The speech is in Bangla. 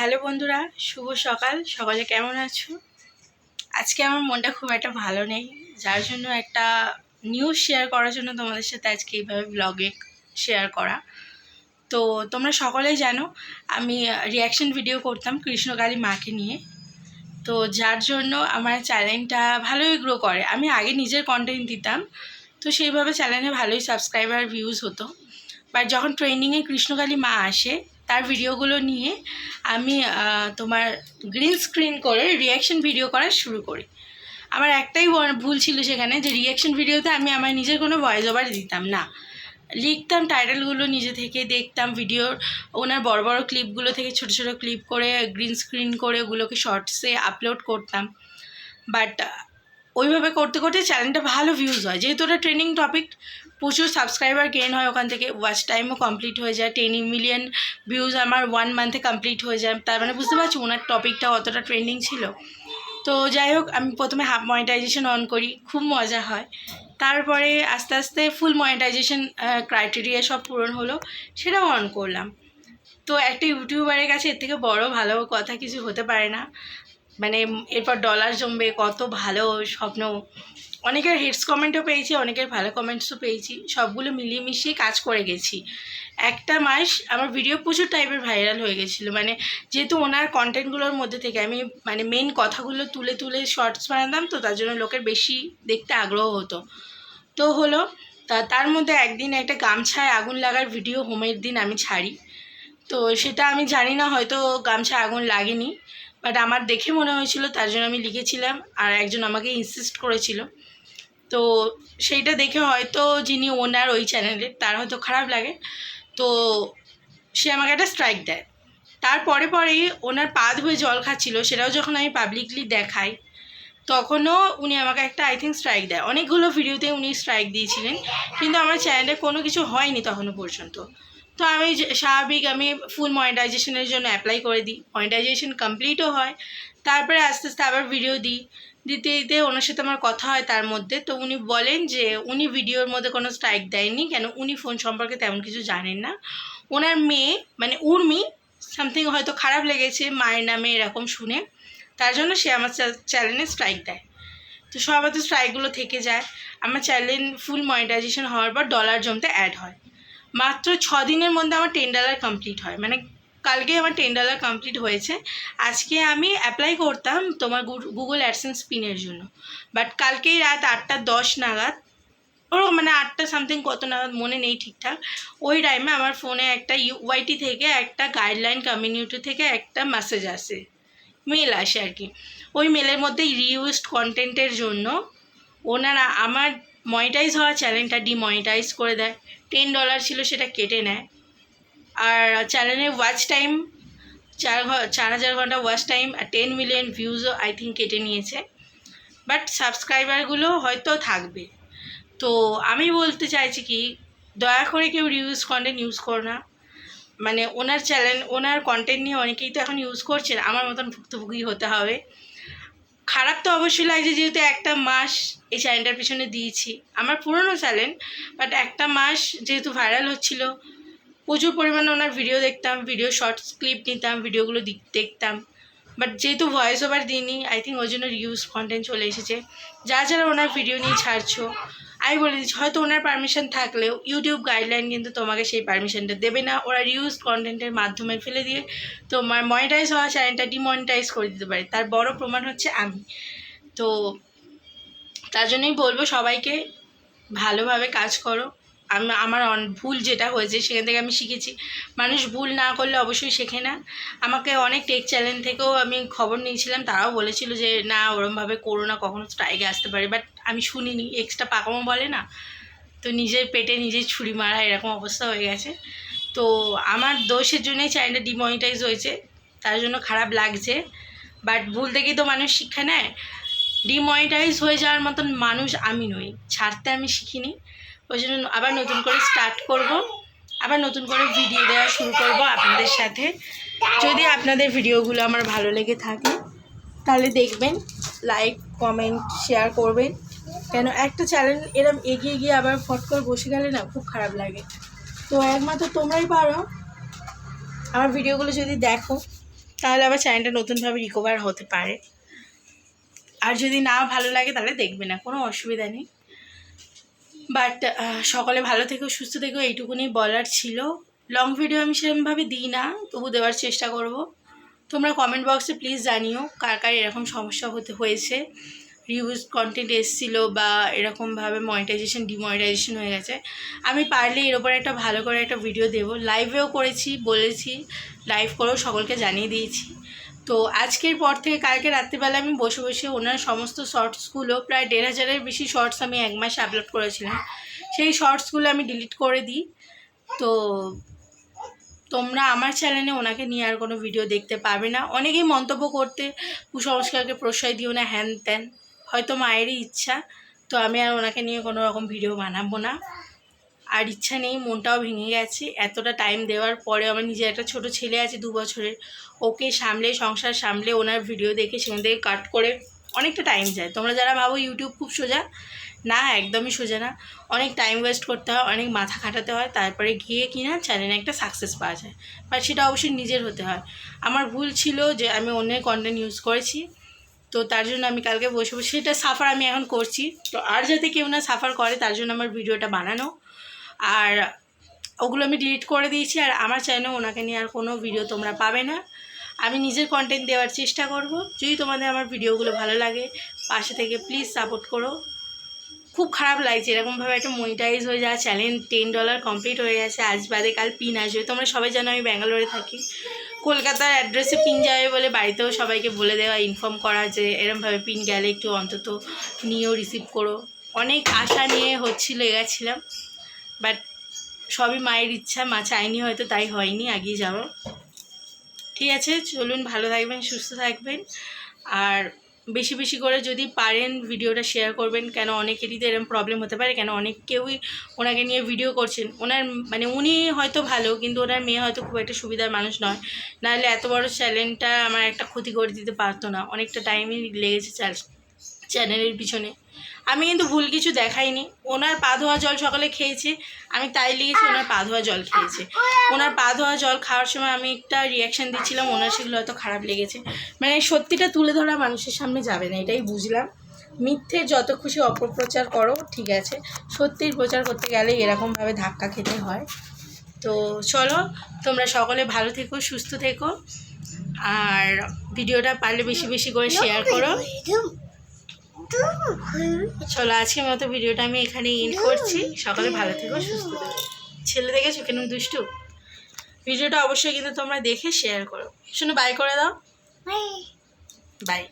হ্যালো বন্ধুরা, শুভ সকাল। সকালে কেমন আছো? আজকে আমার মনটা খুব একটা ভালো নেই, যার জন্য একটা নিউজ শেয়ার করার জন্য তোমাদের সাথে আজকে এইভাবে ব্লগে শেয়ার করা। তো তোমরা সকলেই জানো, আমি রিয়াকশন ভিডিও করতাম কৃষ্ণকালী মাকে নিয়ে। তো যার জন্য আমার চ্যানেলটা ভালোই গ্রো করে। আমি আগে নিজের কন্টেন্ট দিতাম, তো সেইভাবে চ্যানেলে ভালোই সাবস্ক্রাইবার ভিউজ হতো। বাট যখন ট্রেনিংয়ে কৃষ্ণকালী মা আসে তার ভিডিওগুলো নিয়ে আমি তোমার গ্রিন স্ক্রিন করে রিয়াকশন ভিডিও করা শুরু করি। আমার একটাই ভুল ছিল সেখানে যে রিয়াকশন ভিডিওতে আমি আমার নিজের কোনো ভয়েস ওভার দিতাম না। লিখতাম টাইটেলগুলো নিজে থেকে, দেখতাম ভিডিওর ওনার বড় বড় ক্লিপগুলো থেকে ছোট ছোট ক্লিপ করে গ্রিন স্ক্রিন করে ওগুলোকে শর্টসে আপলোড করতাম। বাট ওইভাবে করতে করতে চ্যানেলটা ভালো ভিউজ হয়। যেহেতু ওটা ট্রেনিং টপিক প্রচুর সাবস্ক্রাইবার গেন হয় ওখান থেকে। ওয়াচ টাইমও কমপ্লিট হয়ে যায়। টেন মিলিয়ন ভিউজ আমার ওয়ান মান্থে কমপ্লিট হয়ে যায়। তার মানে বুঝতে পারছি ওনার টপিকটা অতটা ট্রেন্ডিং ছিল। তো যাই হোক, আমি প্রথমে হাফ মনিটাইজেশন অন করি। খুব মজা হয়। তারপরে আস্তে আস্তে ফুল মনিটাইজেশন ক্রাইটেরিয়া সব পূরণ হলো। সেটাও অন করলাম। তো একটা ইউটিউবারের কাছে এর থেকে বড় ভালো কথা কিছু হতে পারে না। মানে এরপর ডলার জমবে, কত ভালো স্বপ্ন। অনেকের হেডস কমেন্টও পেয়েছি, অনেকের ভালো কমেন্টসও পেয়েছি। সবগুলো মিলিয়ে মিশিয়ে কাজ করে গেছি। একটা মাস আমার ভিডিও প্রচুর টাইপের ভাইরাল হয়ে গেছিল। মানে যেহেতু ওনার কন্টেন্টগুলোর মধ্যে থেকে আমি মানে মেন কথাগুলো তুলে তুলে শর্টস বানাতাম তো, তার জন্য লোকের বেশি দেখতে আগ্রহ হতো। তো হলো, তা তার মধ্যে একদিন একটা গামছায় আগুন লাগার ভিডিও হোমের দিন আমি ছাড়ি। তো সেটা আমি জানি না, হয়তো গামছায় আগুন লাগেনি। বাট আমার দেখে মনে হয়েছিল, তার জন্য আমি লিখেছিলাম, আর একজন আমাকে ইনসিস্ট করেছিল। তো সেইটা দেখে হয়তো যিনি ওনার ওই চ্যানেলের তার হয়তো খারাপ লাগে। তো সে আমাকে একটা স্ট্রাইক দেয়। তারপরে পরেই ওনার পা ধুয়ে জল খাচ্ছিল। সেটাও যখন আমি পাবলিকলি দেখাই, তখনও উনি আমাকে একটা আই থিঙ্ক স্ট্রাইক দেয়। অনেকগুলো ভিডিওতে উনি স্ট্রাইক দিয়েছিলেন। কিন্তু আমার চ্যানেলে কোনো কিছু হয়নি তখনও পর্যন্ত। তো আমি স্বাভাবিক আমি ফুল মনিটাইজেশনের জন্য অ্যাপ্লাই করে দিই। মনিটাইজেশন কমপ্লিটও হয়, তারপরে আস্তে আস্তে আবার ভিডিও দিই। দিতে দিতে ওনার সাথে আমার কথা হয় তার মধ্যে। তো উনি বলেন যে, উনি ভিডিওর মধ্যে কোনো স্ট্রাইক দেয়নি কেন উনি ফোন সম্পর্কে তেমন কিছু জানেন না। ওনার মেয়ে মানে উর্মি সামথিং হয়তো খারাপ লেগেছে, মায়ের নামে এরকম শুনে। তার জন্য সে আমার চ্যানেলে স্ট্রাইক দেয়। তো সবার তো স্ট্রাইকগুলো থেকে যায়। আমার চ্যানেল ফুল মনিটাইজেশন হওয়ার পর ডলার জমতে অ্যাড হয়। মাত্র ছ দিনের মধ্যে আমার টেন ডলার কমপ্লিট হয়। মানে কালকে আমার টেন ডলার কমপ্লিট হয়েছে। আজকে আমি অ্যাপ্লাই করতাম তোমার গুগল অ্যাডসেন্স পিনের জন্য। বাট কালকেই রাত আটটা দশ নাগাদ ওরকম মানে আটটা সামথিং কত নাগাদ মনে নেই ঠিকঠাক। ওই টাইমে আমার ফোনে একটা ইউআইটি থেকে একটা গাইডলাইন কমিউনিটি থেকে একটা মেসেজ আসে। মেল আসে আর কি। ওই মেলের মধ্যে রিউজড কন্টেন্টের জন্য ওনারা আমার মনিটাইজ হওয়া চ্যানেলটা ডিমনিটাইজ করে দেয়। টেন ডলার ছিল সেটা কেটে নেয়। আর চ্যানেলের ওয়াচ টাইম চার চার হাজার ঘণ্টা ওয়াচ টাইম আর টেন মিলিয়ন ভিউজও আই থিঙ্ক কেটে নিয়েছে। বাট সাবস্ক্রাইবারগুলো হয়তো থাকবে। তো আমি বলতে চাইছি কি, দয়া করে কেউ রিউজ কন্টেন্ট ইউজ করো না। মানে ওনার চ্যানেল ওনার কন্টেন্ট নিয়ে অনেকেই তো এখন ইউজ করছেন। আমার মতন ভুক্তভোগী হতে হবে। খারাপ তো অবশ্যই লাগছে যেহেতু একটা মাস এই চ্যানেলটার পিছনে দিয়েছি। আমার পুরনো চ্যানেল বাট একটা মাস যেহেতু ভাইরাল হচ্ছিল, প্রচুর পরিমাণে ওনার ভিডিও দেখতাম ভিডিও শর্টস ক্লিপ নিতাম ভিডিওগুলো দেখতাম। বাট যেহেতু ভয়েস ওভার দিইনি আই থিঙ্ক ওই জন্য রিউজ কন্টেন্ট চলে এসেছে। যা যারা ওনার ভিডিও নিয়ে ছাড়ছো আমি বলে দিচ্ছি, হয়তো ওনার পারমিশন থাকলেও ইউটিউব গাইডলাইন কিন্তু তোমাকে সেই পারমিশনটা দেবে না। ওরা রিউজ কন্টেন্টের মাধ্যমে ফেলে দিয়ে তোমার মনিটাইজ হওয়া চ্যানেলটা ডিমনিটাইজ করে দিতে পারে। তার বড় প্রমাণ হচ্ছে আমি। তো তার জন্যই বলব সবাইকে ভালোভাবে কাজ করো। আমার ভুল যেটা হয়েছে সেখান থেকে আমি শিখেছি। মানুষ ভুল না করলে অবশ্যই শেখে না। আমাকে অনেক টেক চ্যানেল থেকেও আমি খবর নিয়েছিলাম, তারাও বলেছিল যে, না, ওরমভাবে করো না, কখনো স্ট্রাইকে আসতে পারে। বাট আমি শুনিনি এক্সট্রা পাকামো বলে না। তো নিজের পেটে নিজের ছুরি মারা, এরকম অবস্থা হয়ে গেছে। তো আমার দোষের জন্যই চ্যানেলটা ডিমনিটাইজ হয়েছে। তার জন্য খারাপ লাগছে। বাট ভুল থেকেই তো মানুষ শিক্ষা নেয়। ডিমনিটাইজ হয়ে যাওয়ার মতন মানুষ আমি নই। ছাড়তে আমি শিখিনি। ওই জন্য আবার নতুন করে স্টার্ট করব। আবার নতুন করে ভিডিও দেওয়া শুরু করব আপনাদের সাথে। যদি আপনাদের ভিডিওগুলো আমার ভালো লেগে থাকে, তাহলে দেখবেন লাইক কমেন্ট শেয়ার করবেন। কেন একটা চ্যানেল এরম এগিয়ে গিয়ে আবার ফট করে বসে গেলে না খুব খারাপ লাগে। তো একমাত্র তোমরাই পারো। আমার ভিডিওগুলো যদি দেখো, তাহলে আবার চ্যানেলটা নতুনভাবে রিকভার হতে পারে। আর যদি না ভালো লাগে, তাহলে দেখবে না, কোনো অসুবিধা নেই। বাট সকলে ভালো থেকো, সুস্থ থেকো, এইটুকুনি বলার ছিল। লং ভিডিও আমি সেরকমভাবে দিই না, তবু দেওয়ার চেষ্টা করব। তোমরা কমেন্ট বক্সে প্লিজ জানিও কার কার এরকম সমস্যা হতে হয়েছে। রিউজ কন্টেন্ট এসেছিল বা এরকমভাবে মনিটাইজেশন ডিমনিটাইজেশন হয়ে গেছে। আমি পারলে এর ওপরে একটা ভালো করে একটা ভিডিও দেবো। লাইভেও করেছি, বলেছি লাইভ করেও সকলকে জানিয়ে দিয়েছি। তো আজকের পর থেকে কালকে রাত্রিবেলা আমি বসে বসে ওনার সমস্ত শর্টসগুলো প্রায় দেড় হাজারের বেশি শর্টস আমি এক মাসে আপলোড করেছিলাম। সেই শর্টসগুলো আমি ডিলিট করে দিই। তো তোমরা আমার চ্যানেলে ওনাকে নিয়ে আর কোনো ভিডিও দেখতে পাবে না। অনেকেই মন্তব্য করতে, কুসংস্কারকে প্রশ্রয় দিও না হ্যান ত্যান হয়তো মায়েরই ইচ্ছা। তো আমি আর ওনাকে নিয়ে কোনো রকম ভিডিও বানাবো না। আর ইচ্ছা নেই, মনটাও ভেঙে গেছে। এতটা টাইম দেওয়ার পরে আমার নিজের একটা ছোট ছেলে আছে দু বছরের। ওকে সামলে, সংসার সামলে, ওনার ভিডিও দেখে সেখান থেকে কাট করে অনেকটা টাইম যায়। তোমরা যারা ভাবো ইউটিউব খুব সোজা, না, একদমই সোজা না। অনেক টাইম ওয়েস্ট করতে হয়, অনেক মাথা খাটাতে হয়, তারপরে গিয়ে কিনা চ্যানেলে একটা সাকসেস পাওয়া যায়। বাট সেটা অবশ্যই নিজের হতে হয়। আমার ভুল ছিল যে আমি অন্যের কন্টেন্ট ইউজ করেছি, তো তার জন্য আমি কালকে বসে বসে, সেটা সাফার আমি এখন করছি। তো আর যাতে কেউ না সাফার করে, তার জন্য আমার ভিডিওটা বানানো। আর ওগুলো আমি ডিলিট করে দিয়েছি আর আমার চ্যানেল ওনাকে নিয়ে আর কোনো ভিডিও তোমরা পাবে না। আমি নিজের কন্টেন্ট দেওয়ার চেষ্টা করব। যদি তোমাদের আমার ভিডিওগুলো ভালো লাগে, পাশে থেকে প্লিজ সাপোর্ট করো। খুব খারাপ লাগছে এরকমভাবে একটা মনিটাইজ হয়ে যাওয়া চ্যানেল টেন ডলার কমপ্লিট হয়ে গেছে। আজ বাদে কাল পিন আসবে। তোমরা সবাই জানো আমি ব্যাঙ্গালোরে থাকি। কলকাতার অ্যাড্রেসে পিন যাবে বলে বাড়িতেও সবাইকে বলে দেওয়া ইনফর্ম করা যে এরমভাবে পিন গেলে একটু অন্তত নিয়েও রিসিভ করো। অনেক আশা নিয়ে হচ্ছিল এগেছিলাম বাট সবই মায়ের ইচ্ছা, মা চাইনি হয়তো, তাই হয়নি এগিয়ে যাব। ঠিক আছে, চলুন, ভালো থাকবেন, সুস্থ থাকবেন। আর বেশি বেশি করে যদি পারেন ভিডিওটা শেয়ার করবেন, কেন অনেকেরই তো এরকম প্রবলেম হতে পারে, কেন অনেক কেউই ওনাকে নিয়ে ভিডিও করছেন। ওনার মানে উনি হয়তো ভালো, কিন্তু ওনার মেয়ে হয়তো খুব একটা সুবিধার মানুষ নয়। নাহলে এত বড় চ্যালেঞ্জটা আমার একটা ক্ষতি করে দিতে পারতো না। অনেকটা টাইমই লেগেছে চ্যানেলের পিছনে। আমি কিন্তু ভুল কিছু দেখাইনি। ওনার পা ধোয়া জল সকালে খেয়েছে আমি তাই লেগেছি ওনার পা ধোয়া জল খেয়েছে। ওনার পা ধোয়া জল খাওয়ার সময় আমি একটা রিয়াকশান দিচ্ছিলাম ওনার সেগুলো হয়তো খারাপ লেগেছে। মানে সত্যিটা তুলে ধরা মানুষের সামনে যাবে না এটাই বুঝলাম। মিথ্যে যত খুশি অপপ্রচার করো ঠিক আছে। সত্যির প্রচার করতে গেলে এরকমভাবে ধাক্কা খেতে হয়। তো চলো তোমরা সকলে ভালো থেকো সুস্থ থেকো। আর ভিডিওটা পারলে বেশি বেশি করে শেয়ার করো। চলো আজকের মতো ভিডিওটা আমি এখানে ইন করছি। সকালে ভালো থেকো সুস্থ থেকো। ছেলে দেখেছ কেন দুষ্টু? ভিডিওটা অবশ্যই কিন্তু তোমরা দেখে শেয়ার করো। শুনো বাই করে দাও। বাই